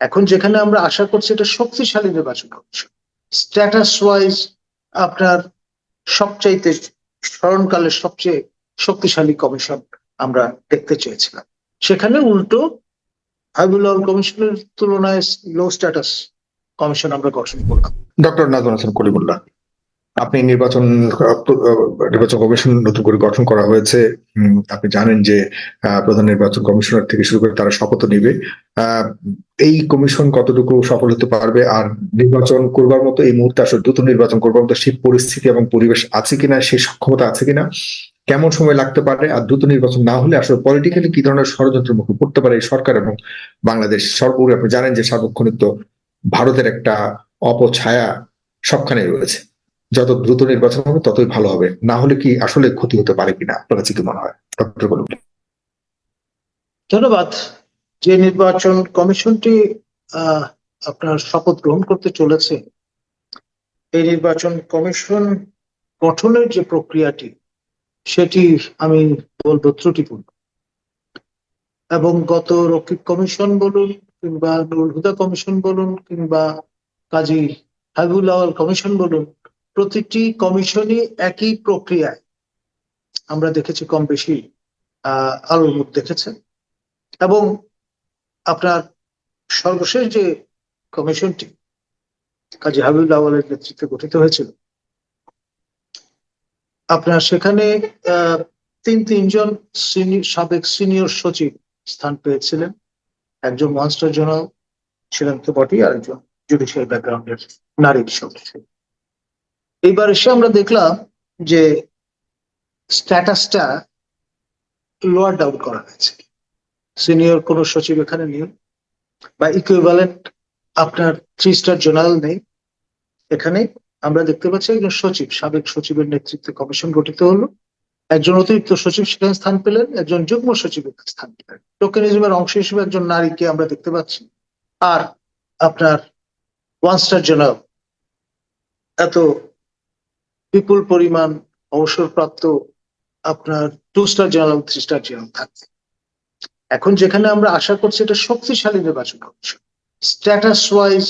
এখন যেখানে আমরা আশা করছি এটা শক্তিশালী নির্বাচন কমিশন স্ট্যাটাস ওয়াইজ আপনার সবচাইতে স্মরণকালের সবচেয়ে শক্তিশালী কমিশন আমরা দেখতে চেয়েছিলাম। সেখানে উল্টো হাবিবুল্লাহ কমিশনের তুলনায় লো স্ট্যাটাস কমিশন আমরা গঠন করলাম। ডক্টর নাজমুল হাসান কলিমুল্লাহ। আপনি নির্বাচন নির্বাচন কমিশন নতুন করে গঠন করা হয়েছে। আপনি জানেন যে প্রধান নির্বাচন কমিশনার থেকে শুরু করে তারা শপথ নিবে। এই কমিশন কতটুকু সফল হতে পারবে আর নির্বাচন করবার মতো এই মুহূর্তে আসলে দ্রুত নির্বাচন করবার মতো সেই পরিস্থিতি এবং পরিবেশ আছে কিনা, সেই সক্ষমতা আছে কিনা, কেমন সময় লাগতে পারে আর দ্রুত নির্বাচন না হলে আসলে পলিটিক্যালি কি ধরনের ষড়যন্ত্রের মুখে পড়তে পারে এই সরকার এবং বাংলাদেশ সর্বোপরি আপনি জানেন যে সার্বক্ষণিক ভারতের একটা অপছায়া সবখানে রয়েছে। যত দ্রুত নির্বাচন হবে, ততই ভালো হবে। না হলে কি আসলে ক্ষতি হতে পারে কিনা, আপনার কাছে কি মনে হয়? ডক্টর বলুন। ধন্যবাদ। যে নির্বাচন কমিশনটি আপনার শপথ গ্রহণ করতে চলেছে, এই নির্বাচন কমিশন গঠনের যে প্রক্রিয়াটি, সেটি আমি বলব ত্রুটিপূর্ণ। এবং গত রক্ষিক কমিশন বলুন, কিংবা নুরুল হুদা কমিশন বলুন, কিংবা কাজী হাবিবুল আওয়াল কমিশন বলুন প্রতিটি কমিশনই একই প্রক্রিয়ায়। আমরা দেখেছি কম বেশি আলোর মুখ দেখেছেন। এবং আপনার সর্বশেষ যে কমিশনটি, কাজী হাবিবুল আওয়ালের নেতৃত্বে গঠিত হয়েছিল, আপনার সেখানে তিন, তিনজন সাবেক সিনিয়র সচিব স্থান পেয়েছিলেন। একজন মনস্টার জেনারেল ছিলেন তো বটেই, আরেকজন জুডিশিয়াল ব্যাকগ্রাউন্ডের নারী সদস্য। এইবার এসে আমরা দেখলাম যে স্ট্যাটাসটা লোয়ার ডাউন করা হয়েছে। সিনিয়র কোনো সচিব এখানে নেই বা ইকুইভ্যালেন্ট আপনার থ্রি স্টার জেনারেল নেই। এখানে আমরা দেখতে পাচ্ছি একজন সচিব, সাবেক সচিবের নেতৃত্বে কমিশন গঠিত হলো। একজন অতিরিক্ত সচিব সেখানে স্থান পেলেন, একজন যুগ্ম সচিব স্থান পেলেন। টোকেনিজমের অংশ হিসেবে একজন নারীকে আমরা দেখতে পাচ্ছি। আর আপনার ওয়ান স্টার জেনারেল এত বিপুল পরিমাণ অবসরপ্রাপ্ত আপনার two star general three star general থাকবে। এখন যেখানে আমরা আশা করছি এটা শক্তিশালী নির্বাচন কমিশন। স্ট্যাটাস ওয়াইজ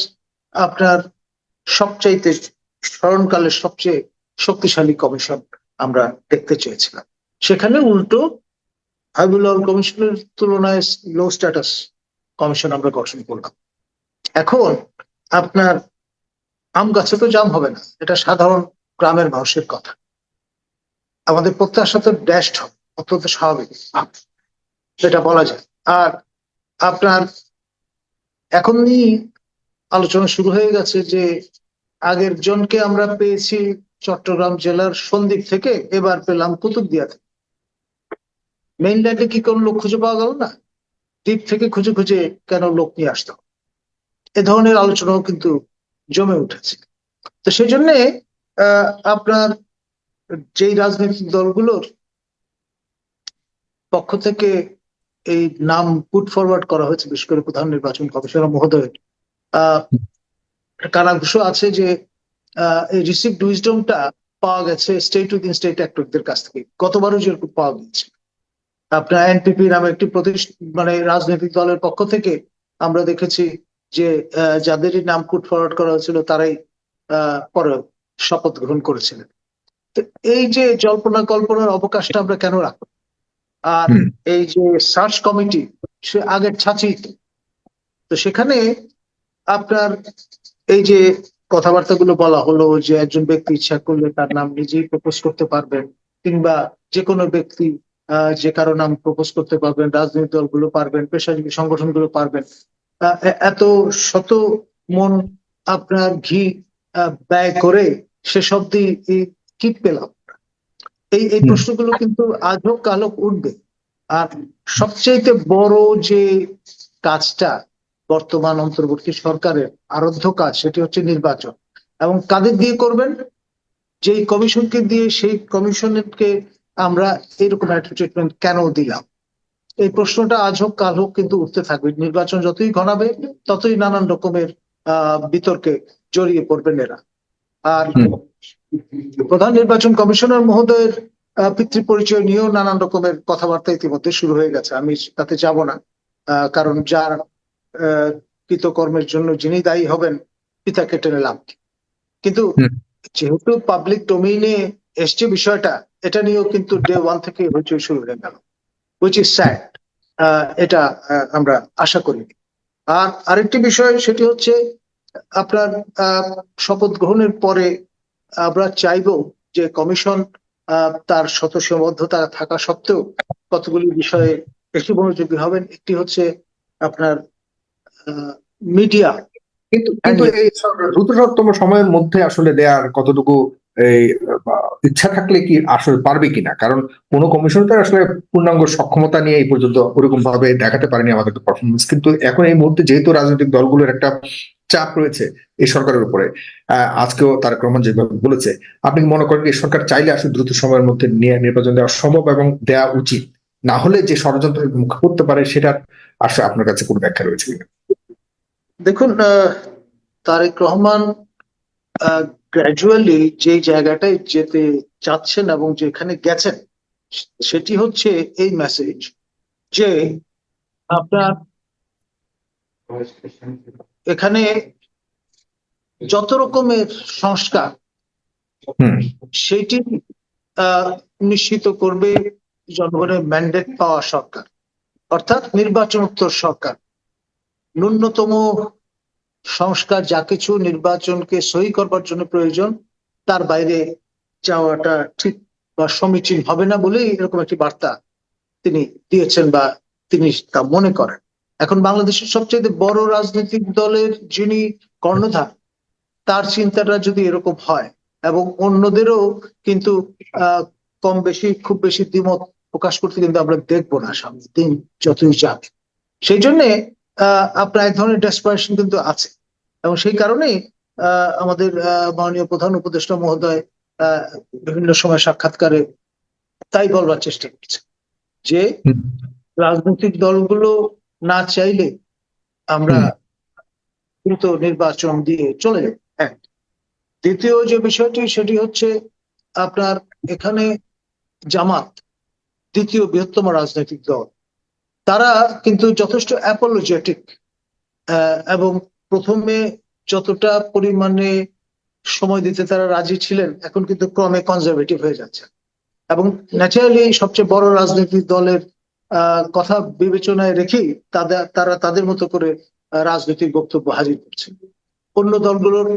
আপনার সবচাইতে স্মরণকালের সবচেয়ে শক্তিশালী কমিশন আমরা দেখতে চেয়েছিলাম। সেখানে উল্টো হাবিবুল কমিশনের তুলনায় লো স্ট্যাটাস কমিশন আমরা গঠন করলাম। এখন আপনার আম গাছে তো জাম হবে না। এটা সাধারণ গ্রামের মানুষের কথা। আমাদের প্রত্যাশা তো হবে অত্যন্ত স্বাভাবিক। সেটা বলা যায়। আর আপনার এখনই আলোচনা শুরু হয়ে গেছে যে, আগের জনকে আমরা পেয়েছি চট্টগ্রাম জেলার সন্দ্বীপ থেকে, এবার পেলাম কুতুবদিয়া থেকে। মেইনল্যান্ডে কি কোনো লোক খুঁজে পাওয়া গেল না? দ্বীপ থেকে খুঁজে খুঁজে কেন লোক নিয়ে আসতে? এ ধরনের আলোচনাও কিন্তু জমে উঠেছে। তো সেই জন্যে আপনার যেই রাজনৈতিক দলগুলোর পক্ষ থেকে এই নাম পুট ফরওয়ার্ড করা হয়েছে, বিশেষ করে প্রধান নির্বাচন কমিশনার মহোদয় কানাঘুষো আছে যে এই রিসিভড উইজডমটা পাওয়া গেছে স্টেট উইদিন স্টেট অ্যাক্টরদের কাছ থেকে। গতবারও যেরকম পাওয়া গেছে আপনার এনপিপি নামে একটি প্রতিষ্ঠা মানে রাজনৈতিক দলের পক্ষ থেকে আমরা দেখেছি যে যাদেরই নাম পুট ফরওয়ার্ড করা হয়েছিল তারাই পরে শপথ গ্রহণ করেছিলেন। তো এই যে জল্পনা কল্পনার অবকাশটা আমরা কেন রাখব? আর এই যে সার্চ কমিটি সে আগের ছাঁচি তো। সেখানে আপনার এই যে কথাবার্তাগুলো বলা হলো যে একজন ব্যক্তি ইচ্ছা করলে তার নাম নিজেই প্রপোজ করতে পারবেন কিংবা যে কোনো ব্যক্তি আহ, যে কারও নাম প্রপোজ করতে পারবেন রাজনৈতিক দলগুলো পারবেন পেশাজীবী সংগঠনগুলো পারবেন আহ, এত শত মন আপনার ঘি ব্যয় করে সেসব দিয়ে কি পেলাম? এই এই প্রশ্নগুলো কিন্তু আজও কালক উঠবে। আর সবচেয়ে বড় যে কাজটা বর্তমান অন্তর্বর্তী সরকারের আরাধ্য কাজ সেটি হচ্ছে নির্বাচন। এবং কাদের দিয়ে করবেন? যেই কমিশনকে দিয়ে সেই কমিশনকে আমরা এরকম একটা ট্রিটমেন্ট কেন দিলাম? এই প্রশ্নটা আজ হোক কাল হোক কিন্তু উঠতে থাকবে। নির্বাচন যতই ঘনাবে ততই নানান রকমের আহ বিতর্কে জড়িয়ে পড়বেন এরা। আর প্রধান নির্বাচন কমিশনার মহোদয়ের পিতৃ পরিচয় নিয়েও নানান রকমের কথাবার্তা ইতিমধ্যে শুরু হয়ে গেছে। আমি তাতে যাব না কারণ যার কৃতকর্মের জন্য যিনি দায়ী হবেন পিতাকে টেনে লাভ কিন্তু যেহেতু পাবলিক ডোমেইনে এসছে বিষয়টা এটা নিয়েও কিন্তু ডে ওয়ান থেকে হইচই শুরু হয়ে গেল উইচ ইজ স্যাড এটা আমরা আশা করি। আর আরেকটি বিষয় সেটি হচ্ছে আপনার আহ, শপথ গ্রহণের পরে আমরা চাইব যে কমিশন তার সদস্যবদ্ধতা থাকা সত্ত্বেও কতগুলি বিষয়ে বেশি মনোযোগী হবেন। একটি হচ্ছে আপনার মিডিয়া। কিন্তু কিন্তু এই দ্রুততম সময়ের মধ্যে আসলে দেয়ার কতটুকু এই ইচ্ছা থাকলে কি আসলে পারবে কিনা? কারণ কোন কমিশন তো আসলে পূর্ণাঙ্গ সক্ষমতা নিয়ে এই পর্যন্ত ওরকম ভাবে দেখাতে পারেনি আমাদের পারফরমেন্স কিন্তু এখন এই মুহূর্তে যেহেতু রাজনৈতিক দলগুলোর একটা চাপ রয়েছে এই সরকারের উপরে। আজকেও তারেক রহমান যেভাবে বলেছে, আপনি মনে করেন এই সরকার চাইলে আসলে দ্রুত সময়ের মধ্যে নিয়ে নির্বাচন দেওয়া সম্ভব এবং দেওয়া উচিত? না হলে যে ষড়যন্ত্রের মুখে পড়তে পারে সেটার আসলে আপনার কাছে কোনো ব্যাখ্যা রয়েছে দেখুন তারেক রহমান গ্র্যাজুয়ালি যে জায়গাটায় যেতে চাচ্ছেন এবং যেখানে গেছেন, সেটি হচ্ছে এই মেসেজ যে আপনার এখানে যত রকমের সংস্কার সেটি আহ, নিশ্চিত করবে জনগণের ম্যান্ডেট পাওয়া সরকার অর্থাৎ নির্বাচনোত্তর সরকার। ন্যূনতম সংস্কার যা কিছু নির্বাচনকে সই করবার জন্য প্রয়োজন তার বাইরে যাওয়াটা ঠিক বা সমীচীন হবে না বলেই এরকম একটি বার্তা তিনি দিয়েছেন বা তিনি তা মনে করেন। এখন বাংলাদেশের সবচেয়ে বড় রাজনৈতিক দলের যিনি কর্ণধার তার চিন্তাটা যদি এরকম হয় এবং অন্যদেরও কিন্তু কম বেশি খুব বেশি দ্বিমত প্রকাশ করতে কিন্তু আমরা দেখব না সামনে দিন যতই যাক। সেই জন্যে আহ আপনার এক ধরনের ডেসপারেশন কিন্তু আছে। এবং সেই কারণেই আহ আমাদের আহ মাননীয় প্রধান উপদেষ্টা মহোদয় আহ বিভিন্ন সময় সাক্ষাৎকারে তাই বলবার চেষ্টা করছে যে রাজনৈতিক দলগুলো না চাইলে আমরা। দ্রুত নির্বাচন দিয়ে চলে যাব। এক। দ্বিতীয় যে বিষয়টি সেটি হচ্ছে আপনার এখানে জামাত দ্বিতীয় বৃহত্তম রাজনৈতিক দল। তারা কিন্তু যথেষ্ট অ্যাপোলজেটিক এবং প্রথমে যতটা পরিমাণে সময় দিতে তারা রাজি ছিলেন এখন কিন্তু ক্রমে কনজারভেটিভ হয়ে যাচ্ছে। এবং ন্যাচারালি সবচেয়ে বড় রাজনৈতিক দলের কথা বিবেচনায় রেখেই তাদের তারা তাদের মতো করে রাজনৈতিক বক্তব্য হাজির করছে। অন্য দলগুলোর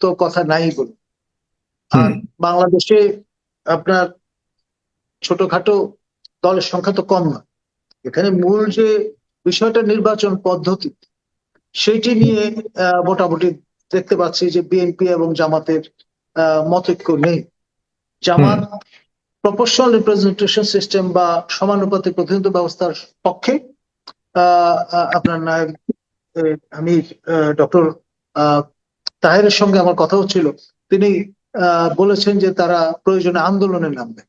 তো কথা নাই বলুন আর বাংলাদেশে আপনার ছোটখাটো দলের সংখ্যা তো কম না। এখানে মূল যে বিষয়টা নির্বাচন পদ্ধতি সেইটি নিয়ে আহ, মোটামুটি দেখতে পাচ্ছি যে বিএনপি এবং জামাতের আহ, মতৈক্য নেই। জামাত প্রপোর্শনাল রিপ্রেজেন্টেশন সিস্টেম বা সমানুপাতিক প্রতিনিধিত্ব ব্যবস্থার পক্ষে আপনার নায়ক আমি ডক্টর তাহেরের সঙ্গে আমার কথা হচ্ছিল তিনি বলেছেন যে তারা প্রয়োজনে আন্দোলনে নামবে।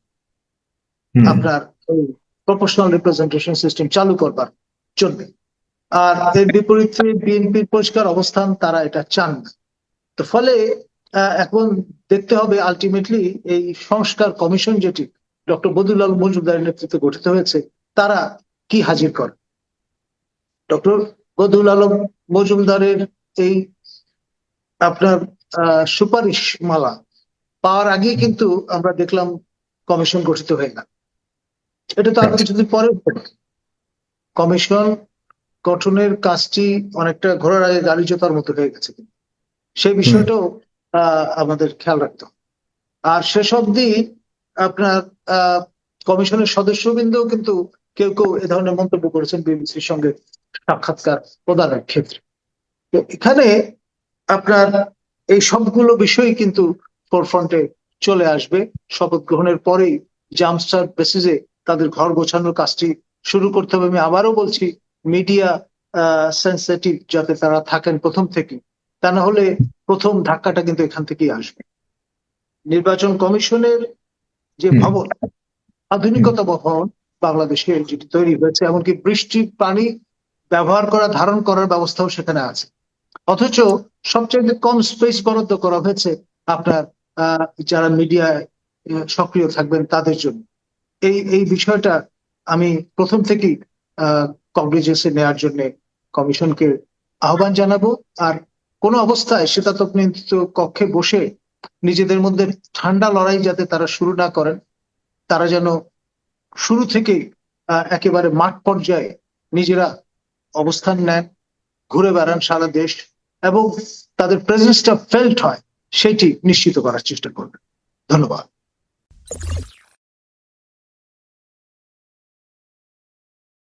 আপনার প্রপোর্শনাল রিপ্রেজেন্টেশন সিস্টেম চালু করবার জন্য। আর এর বিপরীতে বিএনপির পরিষ্কার অবস্থান তারা এটা চান না। তো ফলে এখন দেখতে হবে আলটিমেটলি এই সংস্কার কমিশন যেটি ডক্টর বদুল আলম মজুমদারের নেতৃত্বে গঠিত হয়েছে তারা কি হাজির করে? ডক্টর বদুল আলম মজুমদারের এই আপনার সুপারিশ মালা পাওয়ার আগে কিন্তু আমরা দেখলাম কমিশন গঠিত হয়ে গেল। এটা তো আর কিছুদিন পরে কমিশন গঠনের কাজটি অনেকটা ঘোরার আগে গাড়ি জোতার মতো হয়ে গেছে। সেই বিষয়টাও আমাদের খেয়াল রাখতে আর শেষ অবধি আপনার কমিশনের সদস্যবৃন্দ কিন্তু কেউ কেউ এ ধরনের মন্তব্য করেছেন বিবিসির সঙ্গে সাক্ষাৎকার প্রদানের ক্ষেত্রে। তো এখানে আপনার এই সবগুলো বিষয় কিন্তু ফোরফ্রন্টে চলে আসবে। শপথ গ্রহণের পরেই জাম্পস্টার বেসিসে তাদের ঘর গোছানোর কাজটি শুরু করতে হবে। আমি আবারও বলছি, মিডিয়া সেন্সিটিভ যাতে তারা থাকেন প্রথম থেকে তা না হলে প্রথম ধাক্কাটা কিন্তু এখান থেকেই আসবে। নির্বাচন কমিশনের যে ভবন আধুনিকতা ভবন বাংলাদেশে যেটি তৈরি হয়েছে এমনকি বৃষ্টির পানি ব্যবহার করা ধারণ করার ব্যবস্থাও সেখানে আছে। অথচ সবচেয়ে কম স্পেস বরাদ্দ করা হয়েছে আপনার আহ, যারা মিডিয়ায় সক্রিয় থাকবেন তাদের জন্য। এই এই বিষয়টা আমি প্রথম থেকেই কংগ্রেজেন্সে নেওয়ার জন্য কমিশনকে আহ্বান জানাব। আর কোনো অবস্থায় শীতাতপ নিয়ন্ত্রিত কক্ষে বসে নিজেদের মধ্যে ঠান্ডা লড়াই যাতে তারা শুরু না করেন, তারা যেন শুরু থেকেই একেবারে মাঠ পর্যায়ে নিজেরা অবস্থান নেন, ঘুরে বেড়ান সারা দেশ এবং তাদের প্রেজেন্সটা ফেল্ট হয়, সেটি নিশ্চিত করার চেষ্টা করবেন। ধন্যবাদ।